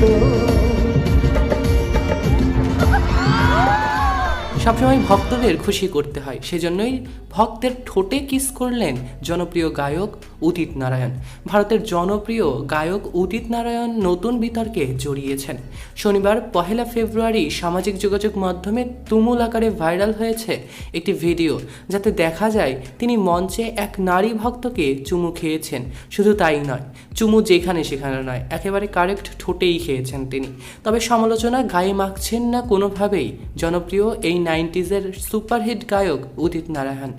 Oh সবসময় ভক্তদের খুশি করতে হয়। সেজন্যই ভক্তের ঠোঁটে কিস করলেন জনপ্রিয় গায়ক উদিত নারায়ণ। ভারতের জনপ্রিয় গায়ক উদিত নারায়ণ নতুন বিতর্কে জড়িয়েছেন। শনিবার পহেলা ফেব্রুয়ারি সামাজিক যোগাযোগ মাধ্যমে তুমুল আকারে ভাইরাল হয়েছে একটি ভিডিও, যাতে দেখা যায় তিনি মঞ্চে এক নারী ভক্তকে চুমু খেয়েছেন। শুধু তাই নয়, চুমু যেখানে সেখানে নয়, একেবারে কারেক্ট ঠোঁটেই খেয়েছেন তিনি। তবে সমালোচনা গায়ে মাখছেন না কোনোভাবেই জনপ্রিয় এই নাইনটিজের সুপারহিট গায়ক উদিত নারায়ণ।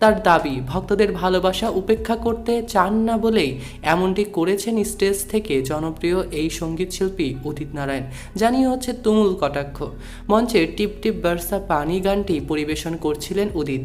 তার দাবি, ভক্তদের ভালোবাসা উপেক্ষা করতে চান না বলেই এমনটি করেছেন স্টেজ থেকে জনপ্রিয় এই সংগীত শিল্পী উদিত নারায়ণ। জানিয়ে হচ্ছে তুমুল কটাক্ষ। মঞ্চে টিপ টিপ বার্সা পানি গানটি পরিবেশন করছিলেন উদিত।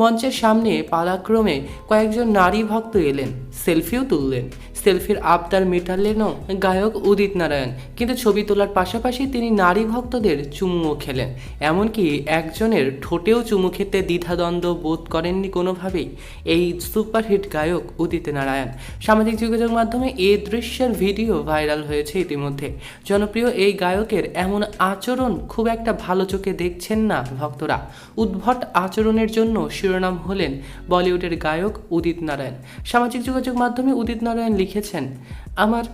মঞ্চের সামনে পালাক্রমে কয়েকজন নারী ভক্ত এলেন, সেলফিও তুললেন। সেলফির আবদার মেটালেনও গায়ক উদিত নারায়ণ, কিন্তু ছবি তোলার পাশাপাশি তিনি নারী ভক্তদের চুমুও খেলেন। এমনকি একজনের ঠোঁটেও চুমু খেতে দ্বিধাদ্বন্দ্ব বোধ করেননি কোনোভাবেই। এই সুপারহিট গায়ক উদিত নারায়ণ। সামাজিক যোগাযোগ মাধ্যমে এই দৃশ্যের ভিডিও ভাইরাল হয়েছে ইতিমধ্যে। জনপ্রিয় এই গায়কের এমন আচরণ খুব একটা ভালো চোখে দেখছেন না ভক্তরা। উদ্ভট আচরণের জন্য শিরোনাম হলেন বলিউডের গায়ক উদিত নারায়ণ। সামাজিক যোগাযোগ মাধ্যমে উদিত নারায়ণ লিখেছেন, আমার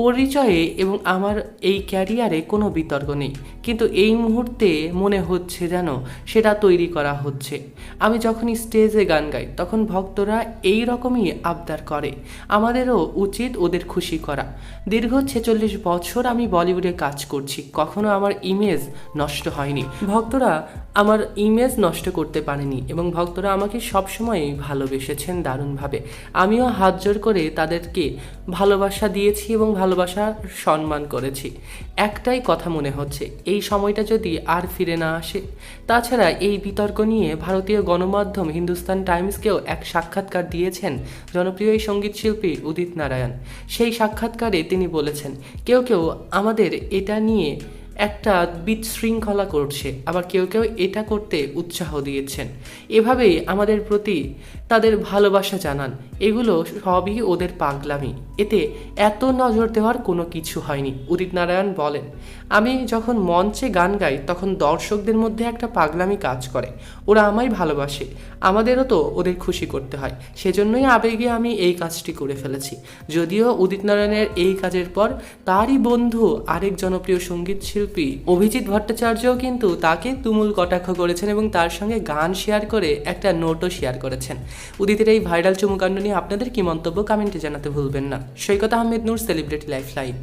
পরিচয়ে এবং আমার এই ক্যারিয়ারে কোনো বিতর্ক নেই। কিন্তু এই মুহূর্তে মনে হচ্ছে যেন সেটা তৈরি করা হচ্ছে। আমি যখন স্টেজে গান গাই, তখন ভক্তরা এই রকমই আবদার করে। আমাদেরও উচিত ওদের খুশি করা। দীর্ঘ ছেচল্লিশ বছর আমি বলিউডে কাজ করছি। কখনো আমার ইমেজ নষ্ট হয়নি। ভক্তরা আমার ইমেজ নষ্ট করতে পারেনি এবং ভক্তরা আমাকে সবসময় ভালোবেসেছেন দারুণভাবে। আমিও হাত জোর করে তাদেরকে ভালোবাসা দিয়েছি এবং ভালোবাসা সম্মান করেছি। একটাই কথা মনে হচ্ছে, এই সময়টা যদি আর ফিরে না আসে, তাছাড়া এই বিতর্ক নিয়ে ভারতীয় গণমাধ্যম হিন্দুস্তান টাইমসকেও এক সাক্ষাৎকার দিয়েছেন জনপ্রিয় এই সংগীত শিল্পী উদিত নারায়ণ। সেই সাক্ষাৎকারে তিনি বলেছেন, কেউ কেউ আমাদের এটা নিয়ে একটা বিশৃঙ্খলা করছে। আবার কেউ কেউ এটা করতে উৎসাহ দিয়েছেন। এভাবেই আমাদের প্রতি তাদের ভালোবাসা জানান। এগুলো সবই ওদের পাগলামি। এতে এত নজর দেওয়ার কোনো কিছু হয়নি, উদিত নারায়ণ বলেন। আমি যখন মঞ্চে গান গাই, তখন দর্শকদের মধ্যে একটা পাগলামি কাজ করে। ওরা আমায় ভালোবাসে। আমাদেরও তো ওদের খুশি করতে হয়। সেজন্যই আবেগে আমি এই কাজটি করে ফেলেছি। যদিও উদিত নারায়ণের এই কাজের পর তারই বন্ধু আরেক জনপ্রিয় সংগীত শিল্পী অভিজিৎ ভট্টাচার্যও কিন্তু তাকে তুমুল কটাক্ষ করেছেন এবং তার সঙ্গে গান শেয়ার করে একটা নোটও শেয়ার করেছেন। উদিতের এই ভাইরাল চুমুকাণ্ড নিয়ে আপনাদের কি মন্তব্য কমেন্টে জানাতে ভুলবেন না। Saikat Ahmed Noor celebrity life live